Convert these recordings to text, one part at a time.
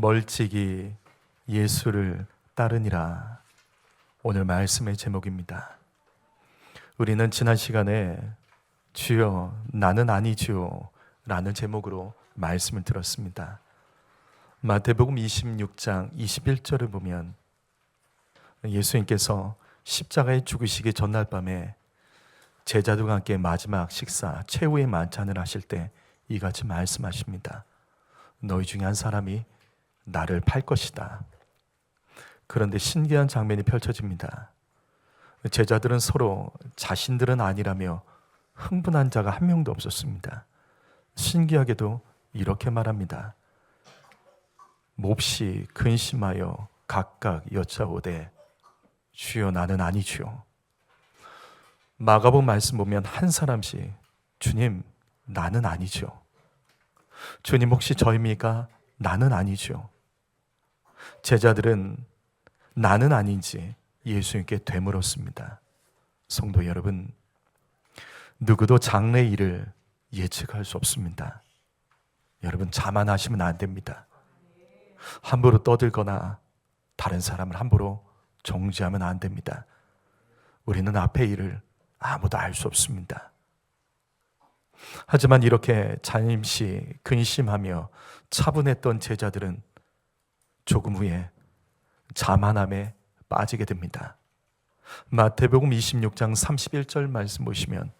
멀찍이 예수를 따르니라. 오늘 말씀의 제목입니다. 우리는 지난 시간에 주여 나는 아니지요 라는 제목으로 말씀을 들었습니다. 마태복음 26장 21절을 보면 예수님께서 십자가에 죽으시기 전날 밤에 제자들과 함께 마지막 식사 최후의 만찬을 하실 때 이같이 말씀하십니다. 너희 중에 한 사람이 나를 팔 것이다. 그런데 신기한 장면이 펼쳐집니다. 제자들은 서로 자신들은 아니라며 흥분한 자가 한 명도 없었습니다. 신기하게도 이렇게 말합니다. 몹시 근심하여 각각 여짜오되 주여 나는 아니주요. 마가복 말씀 보면 한 사람씩 주님 나는 아니죠. 주님 혹시 저입니까? 나는 아니죠. 제자들은 나는 아닌지 예수님께 되물었습니다. 성도 여러분, 누구도 장래 일을 예측할 수 없습니다. 여러분 자만하시면 안 됩니다. 함부로 떠들거나 다른 사람을 함부로 정지하면 안 됩니다. 우리는 앞의 일을 아무도 알 수 없습니다. 하지만 이렇게 잠시 근심하며 차분했던 제자들은 조금 후에 자만함에 빠지게 됩니다. 마태복음 26장 31절 말씀 보시면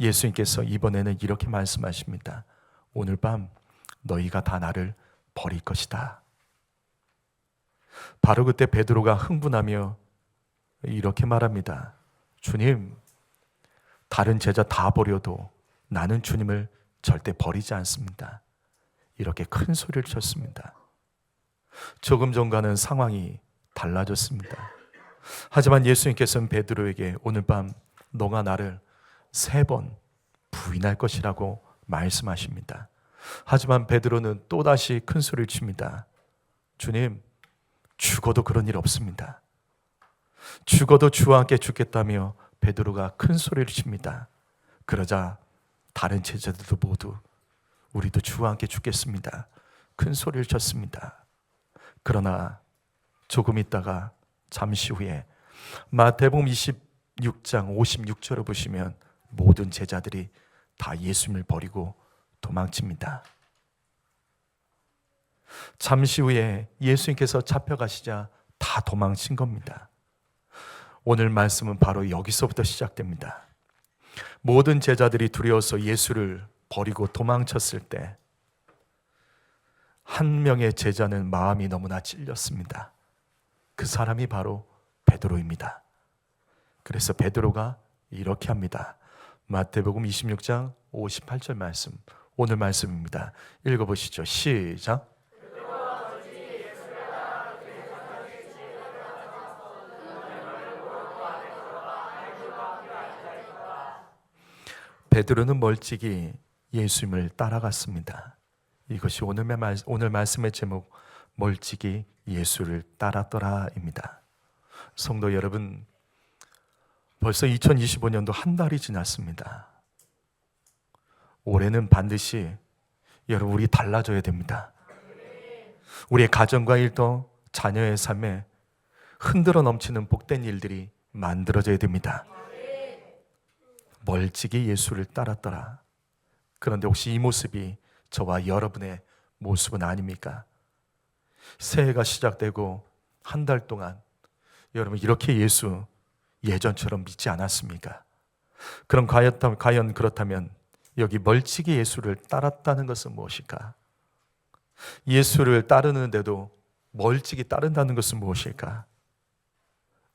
예수님께서 이번에는 이렇게 말씀하십니다. 오늘 밤 너희가 다 나를 버릴 것이다. 바로 그때 베드로가 흥분하며 이렇게 말합니다. 주님, 다른 제자 다 버려도 나는 주님을 절대 버리지 않습니다. 이렇게 큰 소리를 쳤습니다. 조금 전과는 상황이 달라졌습니다. 하지만 예수님께서는 베드로에게 오늘 밤 너가 나를 세 번 부인할 것이라고 말씀하십니다. 하지만 베드로는 또다시 큰 소리를 칩니다. 주님, 죽어도 그런 일 없습니다. 죽어도 주와 함께 죽겠다며 베드로가 큰 소리를 칩니다. 그러자 다른 제자들도 모두 우리도 주와 함께 죽겠습니다. 큰 소리를 쳤습니다. 그러나 조금 있다가 잠시 후에 마태복음 26장 56절을 보시면 모든 제자들이 다 예수님을 버리고 도망칩니다. 잠시 후에 예수님께서 잡혀가시자 다 도망친 겁니다. 오늘 말씀은 바로 여기서부터 시작됩니다. 모든 제자들이 두려워서 예수를 버리고 도망쳤을 때, 한 명의 제자는 마음이 너무나 찔렸습니다. 그 사람이 바로 베드로입니다. 그래서 베드로가 이렇게 합니다. 마태복음 26장 58절 말씀. 오늘 말씀입니다. 읽어 보시죠. 시작. 베드로는 멀찍이 예수님을 따라갔습니다. 이것이 오늘, 말, 오늘 말씀의 제목 멀찍이 예수를 따랐더라입니다. 성도 여러분, 벌써 2025년도 한 달이 지났습니다. 올해는 반드시 여러분 우리 달라져야 됩니다. 우리의 가정과 일도 자녀의 삶에 흔들어 넘치는 복된 일들이 만들어져야 됩니다. 멀찍이 예수를 따랐더라. 그런데 혹시 이 모습이 저와 여러분의 모습은 아닙니까? 새해가 시작되고 한 달 동안 여러분 이렇게 예수 예전처럼 믿지 않았습니까? 그럼 과연 그렇다면 여기 멀찍이 예수를 따랐다는 것은 무엇일까? 예수를 따르는데도 멀찍이 따른다는 것은 무엇일까?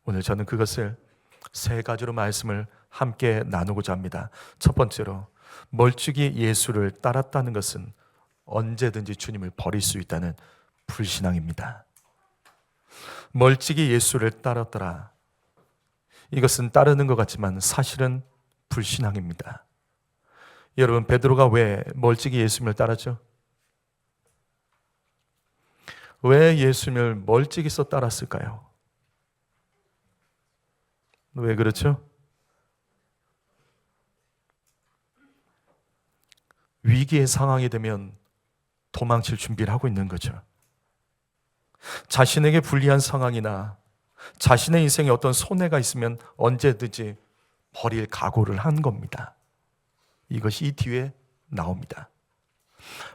오늘 저는 그것을 세 가지로 말씀을 함께 나누고자 합니다. 첫 번째로 멀찍이 예수를 따랐다는 것은 언제든지 주님을 버릴 수 있다는 불신앙입니다. 멀찍이 예수를 따랐더라. 이것은 따르는 것 같지만 사실은 불신앙입니다. 여러분 베드로가 왜 멀찍이 예수님을 따랐죠? 왜 예수님을 멀찍이서 따랐을까요? 왜 그렇죠? 위기의 상황이 되면 도망칠 준비를 하고 있는 거죠. 자신에게 불리한 상황이나 자신의 인생에 어떤 손해가 있으면 언제든지 버릴 각오를 한 겁니다. 이것이 이 뒤에 나옵니다.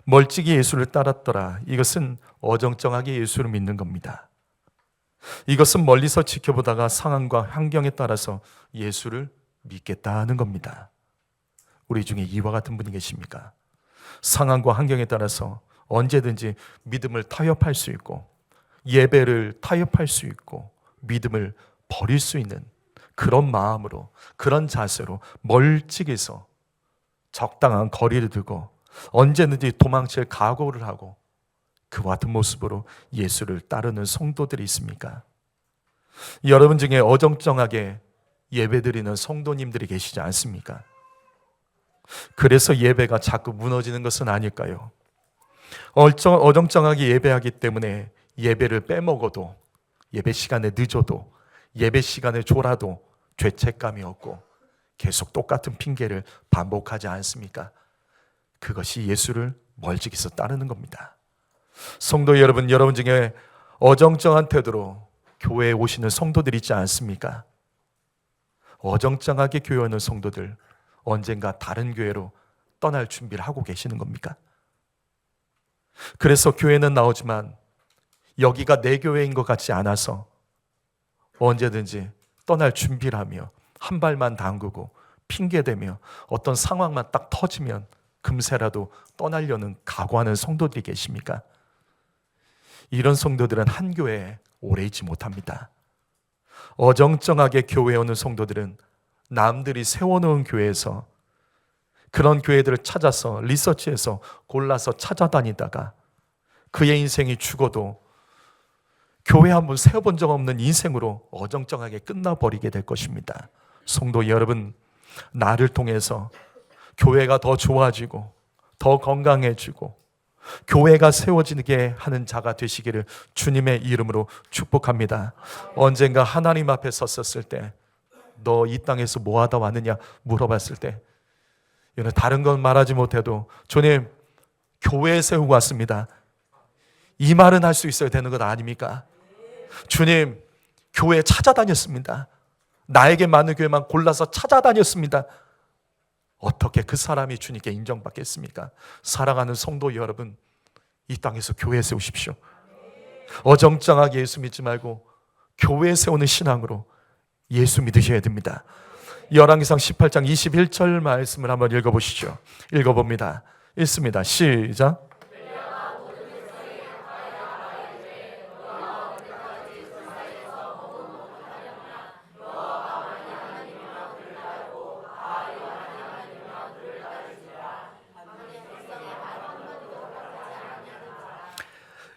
멀찍이 예수를 따랐더라. 이것은 어정쩡하게 예수를 믿는 겁니다. 이것은 멀리서 지켜보다가 상황과 환경에 따라서 예수를 믿겠다는 겁니다. 우리 중에 이와 같은 분이 계십니까? 상황과 환경에 따라서 언제든지 믿음을 타협할 수 있고 예배를 타협할 수 있고 믿음을 버릴 수 있는 그런 마음으로 그런 자세로 멀찍이서 적당한 거리를 두고 언제든지 도망칠 각오를 하고 그와 같은 모습으로 예수를 따르는 성도들이 있습니까? 여러분 중에 어정쩡하게 예배드리는 성도님들이 계시지 않습니까? 그래서 예배가 자꾸 무너지는 것은 아닐까요? 어정쩡하게 예배하기 때문에 예배를 빼먹어도 예배 시간에 늦어도 예배 시간에 졸아도 죄책감이 없고 계속 똑같은 핑계를 반복하지 않습니까? 그것이 예수를 멀찍이서 따르는 겁니다. 성도 여러분, 여러분 중에 어정쩡한 태도로 교회에 오시는 성도들 있지 않습니까? 어정쩡하게 교회 오는 성도들 언젠가 다른 교회로 떠날 준비를 하고 계시는 겁니까? 그래서 교회는 나오지만 여기가 내 교회인 것 같지 않아서 언제든지 떠날 준비를 하며 한 발만 담그고 핑계대며 어떤 상황만 딱 터지면 금세라도 떠나려는 각오하는 성도들이 계십니까? 이런 성도들은 한 교회에 오래 있지 못합니다. 어정쩡하게 교회에 오는 성도들은 남들이 세워놓은 교회에서 그런 교회들을 찾아서 리서치해서 골라서 찾아다니다가 그의 인생이 죽어도 교회 한번 세워본 적 없는 인생으로 어정쩡하게 끝나버리게 될 것입니다. 성도 여러분, 나를 통해서 교회가 더 좋아지고 더 건강해지고 교회가 세워지게 하는 자가 되시기를 주님의 이름으로 축복합니다. 언젠가 하나님 앞에 섰었을 때 너 이 땅에서 뭐 하다 왔느냐 물어봤을 때 이는 다른 건 말하지 못해도 주님 교회에 세우고 왔습니다. 이 말은 할 수 있어야 되는 것 아닙니까? 주님 교회 찾아다녔습니다. 나에게 맞는 교회만 골라서 찾아다녔습니다. 어떻게 그 사람이 주님께 인정받겠습니까? 사랑하는 성도 여러분, 이 땅에서 교회 세우십시오. 어정쩡하게 예수 믿지 말고 교회 세우는 신앙으로 예수 믿으셔야 됩니다. 열왕기상 18장 21절 말씀을 한번 읽어 보시죠. 읽어 봅니다. 읽습니다. 시작.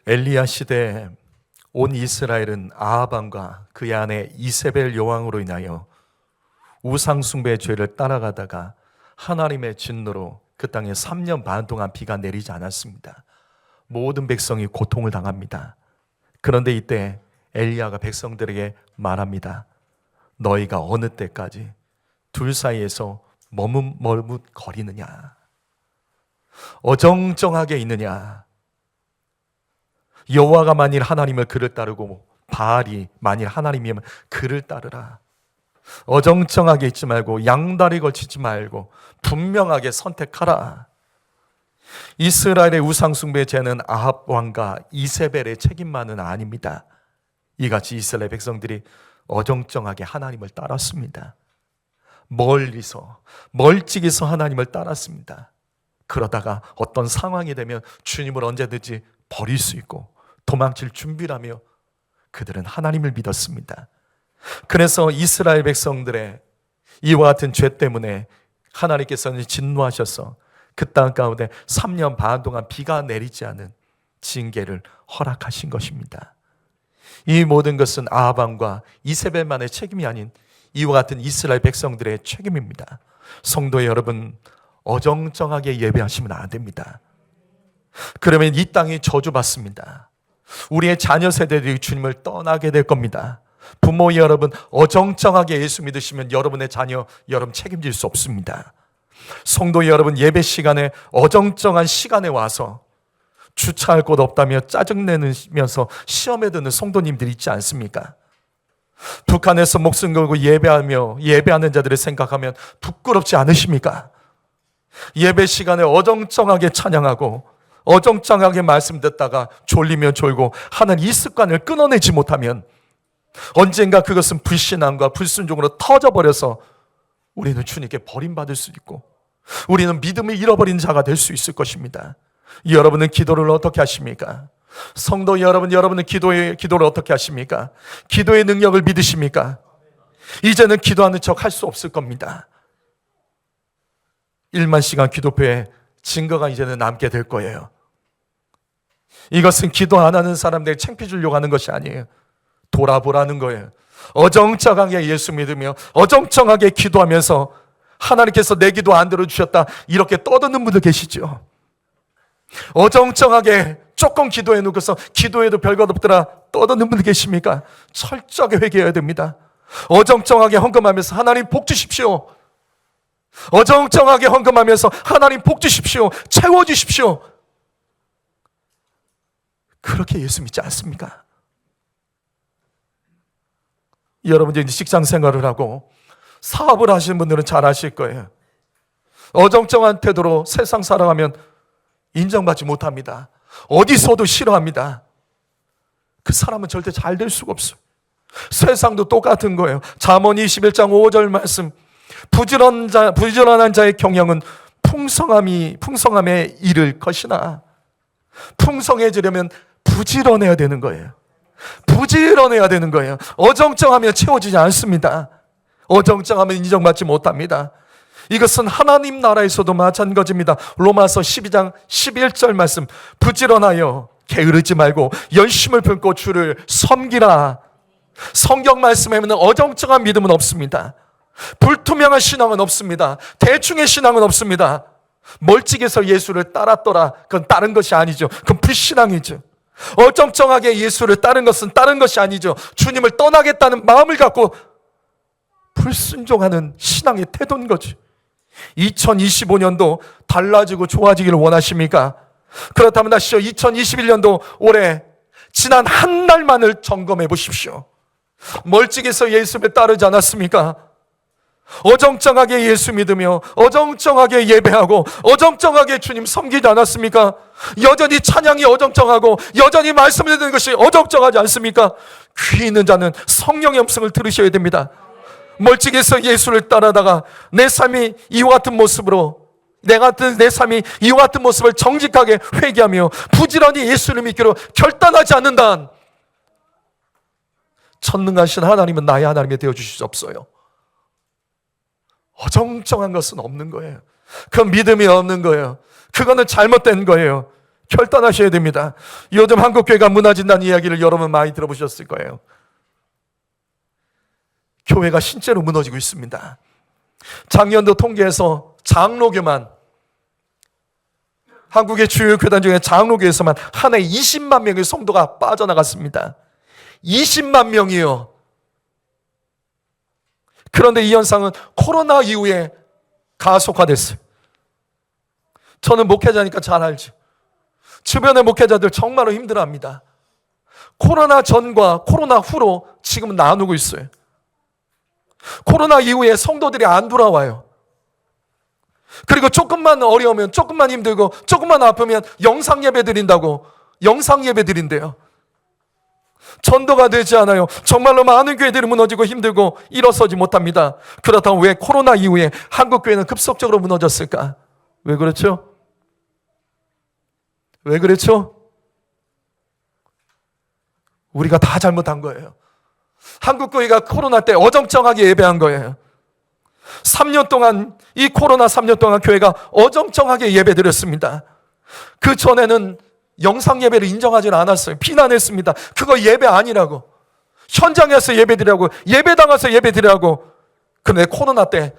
엘리야 시대에 온 이스라엘은 아하방과 그의 아내 이세벨 여왕으로 인하여 우상 숭배의 죄를 따라가다가 하나님의 진노로 그 땅에 3년 반 동안 비가 내리지 않았습니다. 모든 백성이 고통을 당합니다. 그런데 이때 엘리야가 백성들에게 말합니다. 너희가 어느 때까지 둘 사이에서 머뭇머뭇 거리느냐? 어정쩡하게 있느냐? 여호와가 만일 하나님을 그를 따르고 바알이 만일 하나님이면 그를 따르라. 어정쩡하게 있지 말고 양다리 걸치지 말고 분명하게 선택하라. 이스라엘의 우상숭배 죄는 아합 왕과 이세벨의 책임만은 아닙니다. 이같이 이스라엘 백성들이 어정쩡하게 하나님을 따랐습니다. 멀리서 멀찍이서 하나님을 따랐습니다. 그러다가 어떤 상황이 되면 주님을 언제든지 버릴 수 있고 도망칠 준비라며 그들은 하나님을 믿었습니다. 그래서 이스라엘 백성들의 이와 같은 죄 때문에 하나님께서는 진노하셔서 그 땅 가운데 3년 반 동안 비가 내리지 않은 징계를 허락하신 것입니다. 이 모든 것은 아합왕과 이세벨만의 책임이 아닌 이와 같은 이스라엘 백성들의 책임입니다. 성도 여러분, 어정쩡하게 예배하시면 안 됩니다. 그러면 이 땅이 저주받습니다. 우리의 자녀 세대들이 주님을 떠나게 될 겁니다. 부모 여러분, 어정쩡하게 예수 믿으시면 여러분의 자녀, 여러분 책임질 수 없습니다. 성도 여러분, 예배 시간에 어정쩡한 시간에 와서 주차할 곳 없다며 짜증내면서 시험에 드는 성도님들이 있지 않습니까? 북한에서 목숨 걸고 예배하며 예배하는 자들을 생각하면 부끄럽지 않으십니까? 예배 시간에 어정쩡하게 찬양하고 어정쩡하게 말씀 듣다가 졸리면 졸고 하는 이 습관을 끊어내지 못하면 언젠가 그것은 불신앙과 불순종으로 터져버려서 우리는 주님께 버림받을 수 있고 우리는 믿음을 잃어버린 자가 될 수 있을 것입니다. 여러분은 기도를 어떻게 하십니까? 성도 여러분, 여러분은 기도의, 기도를 어떻게 하십니까? 기도의 능력을 믿으십니까? 이제는 기도하는 척 할 수 없을 겁니다. 1만 시간 기도표에 증거가 이제는 남게 될 거예요. 이것은 기도 안 하는 사람들 창피 주려고 하는 것이 아니에요. 돌아보라는 거예요. 어정쩡하게 예수 믿으며 어정쩡하게 기도하면서 하나님께서 내 기도 안 들어주셨다. 이렇게 떠드는 분들 계시죠. 어정쩡하게 조금 기도해 놓고서 기도해도 별것 없더라 떠드는 분들 계십니까? 철저하게 회개해야 됩니다. 어정쩡하게 헌금하면서 하나님 복 주십시오. 어정쩡하게 헌금하면서 하나님 복 주십시오. 채워 주십시오. 그렇게 예수 믿지 않습니까? 여러분들 이제 직장 생활을 하고 사업을 하시는 분들은 잘 아실 거예요. 어정쩡한 태도로 세상 살아가면 인정받지 못합니다. 어디서도 싫어합니다. 그 사람은 절대 잘 될 수가 없어요. 세상도 똑같은 거예요. 잠언 21장 5절 말씀. 부지런 자, 부지런한 자의 경영은 풍성함이, 풍성함에 이를 것이나 풍성해지려면 부지런해야 되는 거예요. 부지런해야 되는 거예요. 어정쩡하면 채워지지 않습니다. 어정쩡하면 인정받지 못합니다. 이것은 하나님 나라에서도 마찬가지입니다. 로마서 12장 11절 말씀. 부지런하여 게으르지 말고 열심을 품고 주를 섬기라. 성경 말씀에는 어정쩡한 믿음은 없습니다. 불투명한 신앙은 없습니다. 대충의 신앙은 없습니다. 멀찍이서 예수를 따랐더라. 그건 다른 것이 아니죠. 그건 불신앙이죠. 어정쩡하게 예수를 따른 것은 다른 것이 아니죠. 주님을 떠나겠다는 마음을 갖고 불순종하는 신앙의 태도인 거지. 2025년도 달라지고 좋아지기를 원하십니까? 그렇다면 다시요. 2021년도 올해 지난 한 달만을 점검해 보십시오. 멀찍이서 예수를 따르지 않았습니까? 어정쩡하게 예수 믿으며 어정쩡하게 예배하고 어정쩡하게 주님 섬기지 않았습니까? 여전히 찬양이 어정쩡하고 여전히 말씀 듣는 것이 어정쩡하지 않습니까? 귀 있는 자는 성령의 음성을 들으셔야 됩니다. 멀찍이서 예수를 따라다가 내 삶이 이와 같은 모습으로 내 같은 내 삶이 이와 같은 모습을 정직하게 회개하며 부지런히 예수를 믿기로 결단하지 않는다. 한 천능하신 하나님은 나의 하나님이 되어 주실 수 없어요. 어정쩡한 것은 없는 거예요. 그 믿음이 없는 거예요. 그거는 잘못된 거예요. 결단하셔야 됩니다. 요즘 한국 교회가 무너진다는 이야기를 여러분 많이 들어보셨을 거예요. 교회가 실제로 무너지고 있습니다. 작년도 통계에서 장로교만 한국의 주요 교단 중에 장로교에서만 한 해 20만 명의 성도가 빠져나갔습니다. 20만 명이요. 그런데 이 현상은 코로나 이후에 가속화됐어요. 저는 목회자니까 잘 알죠. 주변의 목회자들 정말로 힘들어합니다. 코로나 전과 코로나 후로 지금 나누고 있어요. 코로나 이후에 성도들이 안 돌아와요. 그리고 조금만 어려우면, 조금만 힘들고, 조금만 아프면 영상 예배 드린다고, 영상 예배 드린대요. 전도가 되지 않아요. 정말로 많은 교회들이 무너지고 힘들고 일어서지 못합니다. 그렇다면 왜 코로나 이후에 한국 교회는 급속적으로 무너졌을까? 왜 그렇죠? 왜 그렇죠? 우리가 다 잘못한 거예요. 한국 교회가 코로나 때 어정쩡하게 예배한 거예요. 3년 동안 이 코로나 3년 동안 교회가 어정쩡하게 예배드렸습니다. 그 전에는 영상 예배를 인정하지 않았어요. 비난했습니다. 그거 예배 아니라고. 현장에서 예배 드리라고, 예배당 에서 예배 드리라고. 그런데 코로나 때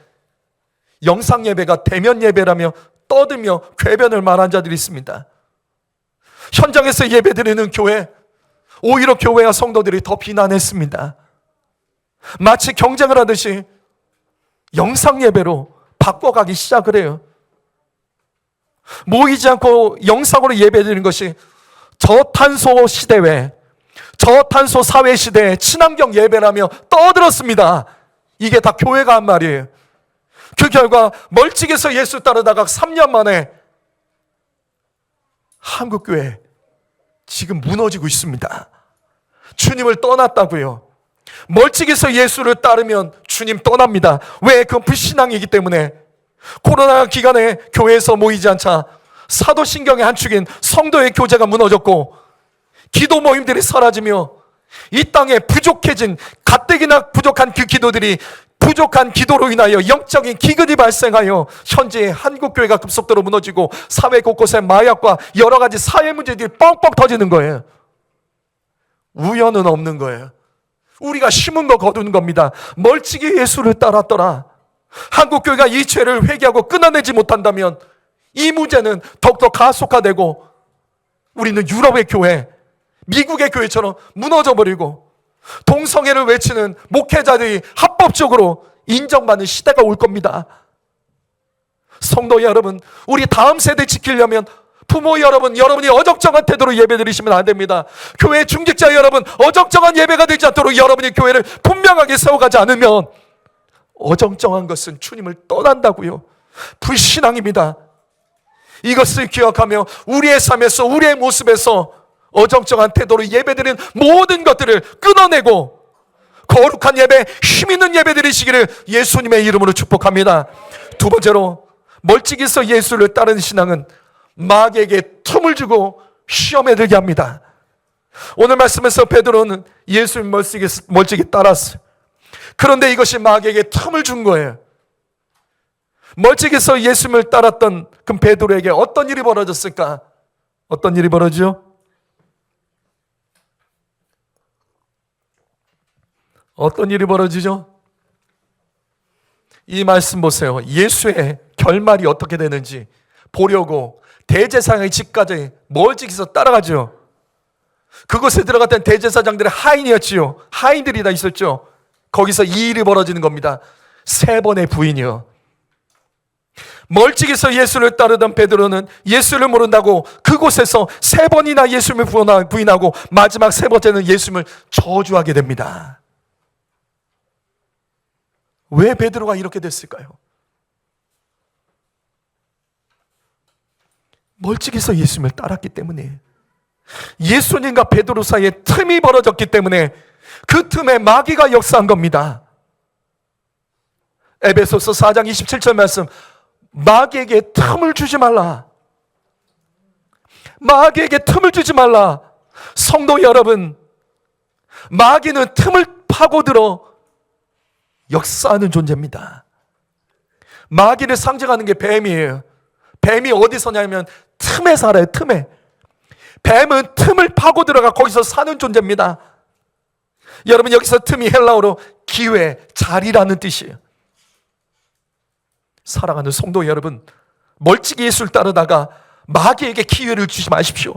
영상 예배가 대면 예배라며 떠들며 궤변을 말한 자들이 있습니다. 현장에서 예배 드리는 교회, 오히려 교회와 성도들이 더 비난했습니다. 마치 경쟁을 하듯이 영상 예배로 바꿔가기 시작을 해요. 모이지 않고 영상으로 예배드리는 것이 저탄소 시대 외 저탄소 사회 시대에 친환경 예배라며 떠들었습니다. 이게 다 교회가 한 말이에요. 그 결과 멀찍이서 예수 따르다가 3년 만에 한국 교회 지금 무너지고 있습니다. 주님을 떠났다고요. 멀찍이서 예수를 따르면 주님 떠납니다. 왜? 그건 불신앙이기 때문에. 코로나 기간에 교회에서 모이지 않자 사도신경의 한 축인 성도의 교제가 무너졌고 기도 모임들이 사라지며 이 땅에 부족해진 가뜩이나 부족한 그 기도들이 부족한 기도로 인하여 영적인 기근이 발생하여 현재 한국 교회가 급속도로 무너지고 사회 곳곳에 마약과 여러 가지 사회 문제들이 뻥뻥 터지는 거예요. 우연은 없는 거예요. 우리가 심은 거 거두는 겁니다. 멀찍이 예수를 따랐더라. 한국 교회가 이 죄를 회개하고 끊어내지 못한다면 이 문제는 더욱더 가속화되고 우리는 유럽의 교회, 미국의 교회처럼 무너져 버리고 동성애를 외치는 목회자들이 합법적으로 인정받는 시대가 올 겁니다. 성도 여러분, 우리 다음 세대 지키려면 부모 여러분, 여러분이 어정쩡한 태도로 예배 드리시면 안 됩니다. 교회 중직자 여러분, 어정쩡한 예배가 되지 않도록 여러분이 교회를 분명하게 세워가지 않으면 어정쩡한 것은 주님을 떠난다고요. 불신앙입니다. 이것을 기억하며 우리의 삶에서 우리의 모습에서 어정쩡한 태도로 예배드리는 모든 것들을 끊어내고 거룩한 예배, 힘 있는 예배 드리시기를 예수님의 이름으로 축복합니다. 두 번째로 멀찍이서 예수를 따르는 신앙은 마귀에게 틈을 주고 시험에 들게 합니다. 오늘 말씀에서 베드로는 예수님 멀찍이, 멀찍이 따랐어요. 그런데 이것이 마귀에게 틈을 준 거예요. 멀찍이서 예수님을 따랐던 그 베드로에게 어떤 일이 벌어졌을까? 어떤 일이 벌어지죠? 어떤 일이 벌어지죠? 이 말씀 보세요. 예수의 결말이 어떻게 되는지 보려고 대제사장의 집까지 멀찍이서 따라가죠. 그곳에 들어갔던 대제사장들의 하인이었지요. 하인들이 다 있었죠. 거기서 이 일이 벌어지는 겁니다. 세 번의 부인이요. 멀찍이서 예수를 따르던 베드로는 예수를 모른다고 그곳에서 세 번이나 예수님을 부인하고 마지막 세 번째는 예수님을 저주하게 됩니다. 왜 베드로가 이렇게 됐을까요? 멀찍이서 예수님을 따랐기 때문에 예수님과 베드로 사이에 틈이 벌어졌기 때문에 그 틈에 마귀가 역사한 겁니다. 에베소서 4장 27절 말씀 마귀에게 틈을 주지 말라. 마귀에게 틈을 주지 말라. 성도 여러분, 마귀는 틈을 파고들어 역사하는 존재입니다. 마귀를 상징하는 게 뱀이에요. 뱀이 어디 서냐면 틈에 살아요, 틈에. 뱀은 틈을 파고 들어가 거기서 사는 존재입니다. 여러분, 여기서 틈이 헬라어로 기회, 자리라는 뜻이에요. 사랑하는 성도 여러분, 멀찍이 예수를 따르다가 마귀에게 기회를 주지 마십시오.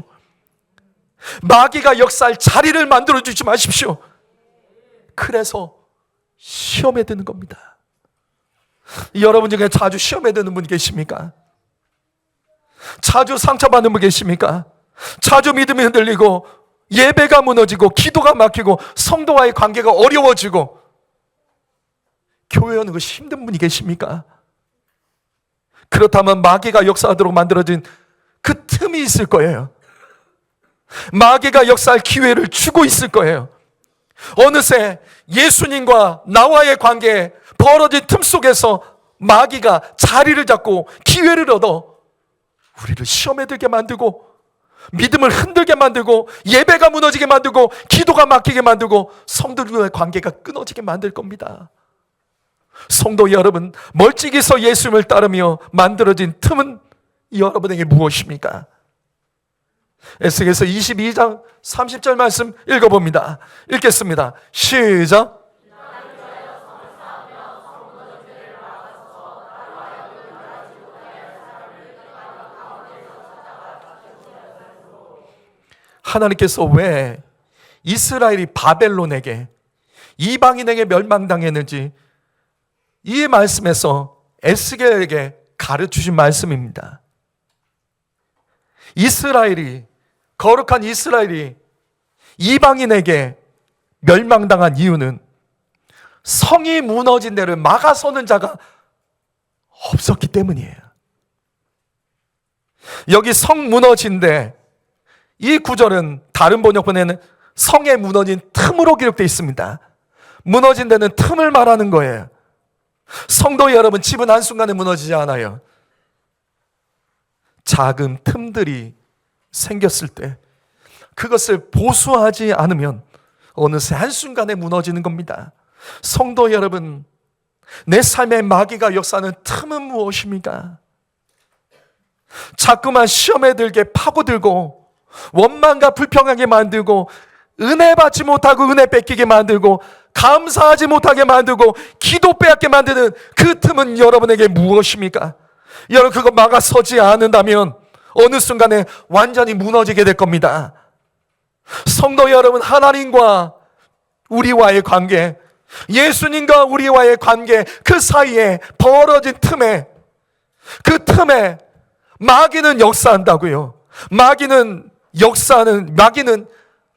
마귀가 역사할 자리를 만들어 주지 마십시오. 그래서 시험에 드는 겁니다. 여러분 중에 자주 시험에 드는 분 계십니까? 자주 상처받는 분 계십니까? 자주 믿음이 흔들리고 예배가 무너지고 기도가 막히고 성도와의 관계가 어려워지고 교회 오는 것이 힘든 분이 계십니까? 그렇다면 마귀가 역사하도록 만들어진 그 틈이 있을 거예요. 마귀가 역사할 기회를 주고 있을 거예요. 어느새 예수님과 나와의 관계에 벌어진 틈 속에서 마귀가 자리를 잡고 기회를 얻어 우리를 시험에 들게 만들고 믿음을 흔들게 만들고 예배가 무너지게 만들고 기도가 막히게 만들고 성도들과의 관계가 끊어지게 만들 겁니다. 성도 여러분, 멀찍이서 예수님을 따르며 만들어진 틈은 여러분에게 무엇입니까? 에스겔서 22장 30절 말씀 읽어봅니다. 읽겠습니다. 시작. 하나님께서 왜 이스라엘이 바벨론에게 이방인에게 멸망당했는지 이 말씀에서 에스겔에게 가르치신 말씀입니다. 이스라엘이 거룩한 이스라엘이 이방인에게 멸망당한 이유는 성이 무너진 데를 막아서는 자가 없었기 때문이에요. 여기 성 무너진 데 이 구절은 다른 번역본에는 성에 무너진 틈으로 기록되어 있습니다. 무너진 데는 틈을 말하는 거예요. 성도 여러분, 집은 한순간에 무너지지 않아요. 작은 틈들이 생겼을 때 그것을 보수하지 않으면 어느새 한순간에 무너지는 겁니다. 성도 여러분, 내 삶의 마귀가 역사하는 틈은 무엇입니까? 자꾸만 시험에 들게 파고들고 원망과 불평하게 만들고 은혜 받지 못하고 은혜 뺏기게 만들고 감사하지 못하게 만들고 기도 빼앗게 만드는 그 틈은 여러분에게 무엇입니까? 여러분 그거 막아서지 않는다면 어느 순간에 완전히 무너지게 될 겁니다. 성도 여러분 하나님과 우리와의 관계 예수님과 우리와의 관계 그 사이에 벌어진 틈에 그 틈에 마귀는 역사한다고요. 마귀는 역사하는 마귀는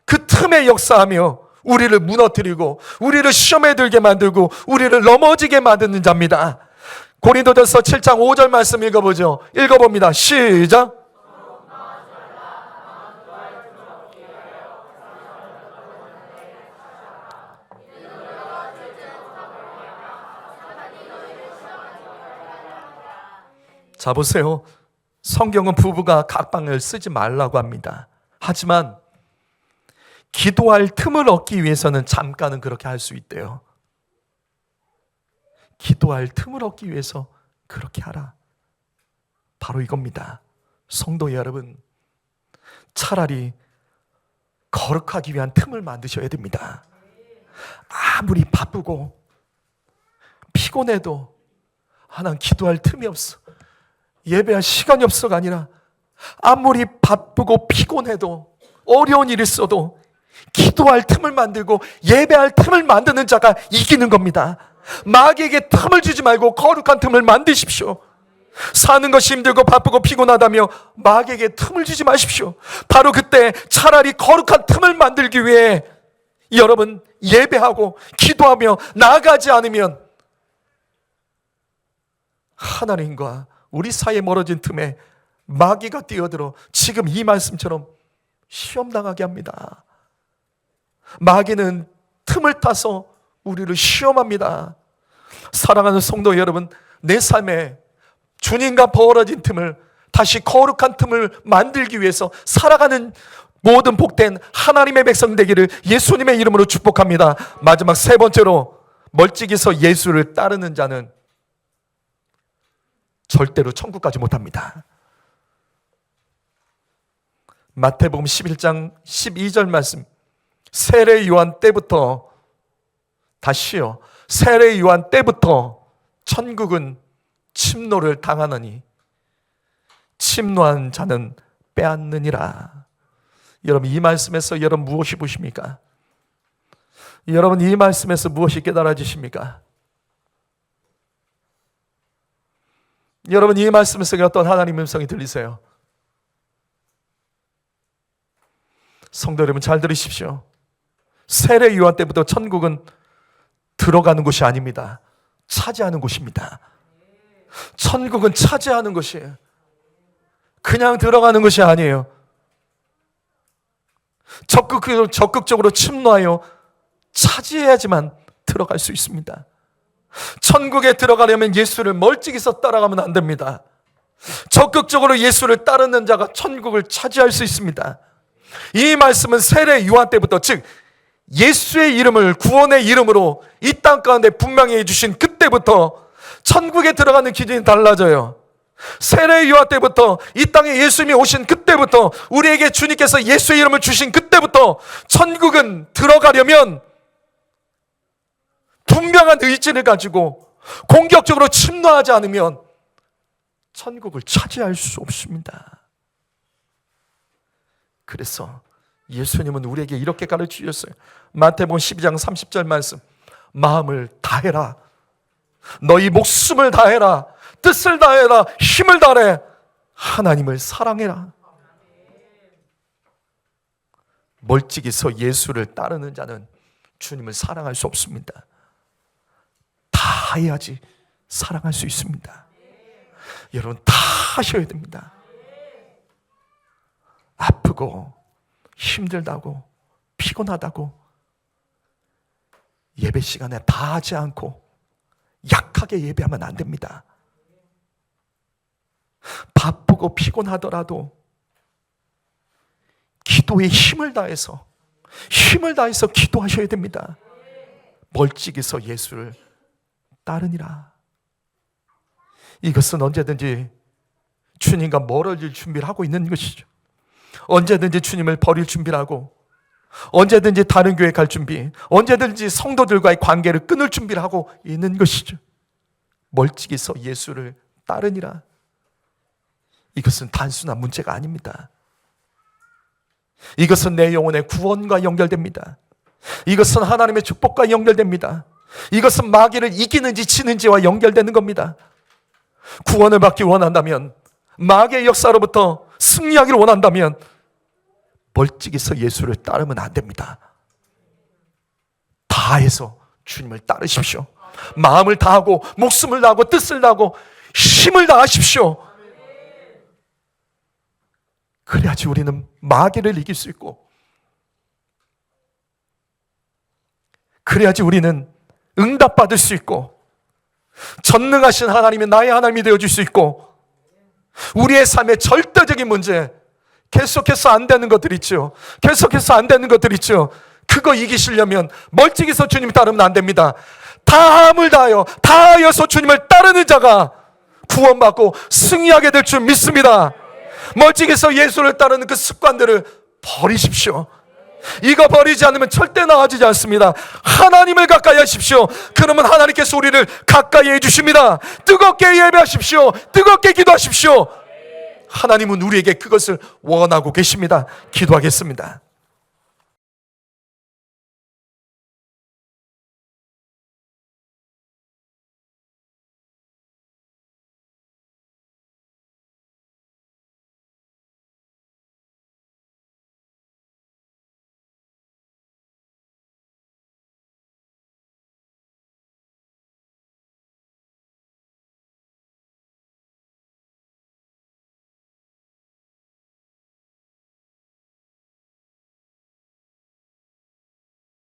그 틈에 역사하며 우리를 무너뜨리고 우리를 시험에 들게 만들고 우리를 넘어지게 만드는 자입니다. 고린도전서 7장 5절 말씀 읽어보죠. 읽어봅니다. 시작. 자 보세요. 성경은 부부가 각방을 쓰지 말라고 합니다. 하지만 기도할 틈을 얻기 위해서는 잠깐은 그렇게 할 수 있대요. 기도할 틈을 얻기 위해서 그렇게 하라. 바로 이겁니다. 성도 여러분, 차라리 거룩하기 위한 틈을 만드셔야 됩니다. 아무리 바쁘고 피곤해도 아, 난 기도할 틈이 없어. 예배할 시간이 없어가 아니라 아무리 바쁘고 피곤해도 어려운 일이 있어도 기도할 틈을 만들고 예배할 틈을 만드는 자가 이기는 겁니다. 마귀에게 틈을 주지 말고 거룩한 틈을 만드십시오. 사는 것이 힘들고 바쁘고 피곤하다며 마귀에게 틈을 주지 마십시오. 바로 그때 차라리 거룩한 틈을 만들기 위해 여러분 예배하고 기도하며 나아가지 않으면 하나님과 우리 사이에 멀어진 틈에 마귀가 뛰어들어 지금 이 말씀처럼 시험당하게 합니다. 마귀는 틈을 타서 우리를 시험합니다. 사랑하는 성도 여러분, 내 삶에 주님과 벌어진 틈을 다시 거룩한 틈을 만들기 위해서 살아가는 모든 복된 하나님의 백성 되기를 예수님의 이름으로 축복합니다. 마지막 세 번째로 멀찍이서 예수를 따르는 자는 절대로 천국 가지 못합니다. 마태복음 11장 12절 말씀. 세례 요한 때부터 다시요. 세례 요한 때부터 천국은 침노를 당하느니 침노한 자는 빼앗느니라. 여러분 이 말씀에서 여러분 무엇이 보십니까? 여러분 이 말씀에서 무엇이 깨달아지십니까? 여러분 이 말씀 속에 어떤 하나님의 음성이 들리세요? 성도 여러분 잘 들으십시오. 세례 요한 때부터 천국은 들어가는 곳이 아닙니다. 차지하는 곳입니다. 천국은 차지하는 것이에요. 그냥 들어가는 것이 아니에요. 적극, 적극적으로 침노하여 차지해야지만 들어갈 수 있습니다. 천국에 들어가려면 예수를 멀찍이서 따라가면 안 됩니다. 적극적으로 예수를 따르는 자가 천국을 차지할 수 있습니다. 이 말씀은 세례 요한 때부터 즉 예수의 이름을 구원의 이름으로 이 땅 가운데 분명히 해주신 그때부터 천국에 들어가는 기준이 달라져요. 세례 요한 때부터 이 땅에 예수님이 오신 그때부터 우리에게 주님께서 예수의 이름을 주신 그때부터 천국은 들어가려면 분명한 의지를 가지고 공격적으로 침노하지 않으면 천국을 차지할 수 없습니다. 그래서 예수님은 우리에게 이렇게 가르쳐 주셨어요. 마태복음 12장 30절 말씀. 마음을 다해라. 너희 목숨을 다해라. 뜻을 다해라. 힘을 다해. 하나님을 사랑해라. 멀찍이 서 예수를 따르는 자는 주님을 사랑할 수 없습니다. 다 해야지 사랑할 수 있습니다. 여러분 다 하셔야 됩니다. 아프고 힘들다고 피곤하다고 예배 시간에 다 하지 않고 약하게 예배하면 안 됩니다. 바쁘고 피곤하더라도 기도에 힘을 다해서 힘을 다해서 기도하셔야 됩니다. 멀찍이서 예수를 따르니라. 이것은 언제든지 주님과 멀어질 준비를 하고 있는 것이죠. 언제든지 주님을 버릴 준비를 하고 언제든지 다른 교회 갈 준비, 언제든지 성도들과의 관계를 끊을 준비를 하고 있는 것이죠. 멀찍이서 예수를 따르니라. 이것은 단순한 문제가 아닙니다. 이것은 내 영혼의 구원과 연결됩니다. 이것은 하나님의 축복과 연결됩니다. 이것은 마귀를 이기는지 지는지와 연결되는 겁니다. 구원을 받기 원한다면, 마귀의 역사로부터 승리하기를 원한다면, 멀찍이서 예수를 따르면 안 됩니다. 다해서 주님을 따르십시오. 마음을 다하고, 목숨을 다하고, 뜻을 다하고, 힘을 다하십시오. 그래야지 우리는 마귀를 이길 수 있고, 그래야지 우리는 응답받을 수 있고, 전능하신 하나님이 나의 하나님이 되어줄 수 있고, 우리의 삶의 절대적인 문제, 계속해서 안 되는 것들 있죠. 계속해서 안 되는 것들 있죠. 그거 이기시려면 멀찍이서 주님 따르면 안 됩니다. 다함을 다하여, 다하여서 주님을 따르는 자가 구원받고 승리하게 될 줄 믿습니다. 멀찍이서 예수를 따르는 그 습관들을 버리십시오. 이거 버리지 않으면 절대 나아지지 않습니다. 하나님을 가까이 하십시오. 그러면 하나님께서 우리를 가까이 해주십니다. 뜨겁게 예배하십시오. 뜨겁게 기도하십시오. 하나님은 우리에게 그것을 원하고 계십니다. 기도하겠습니다.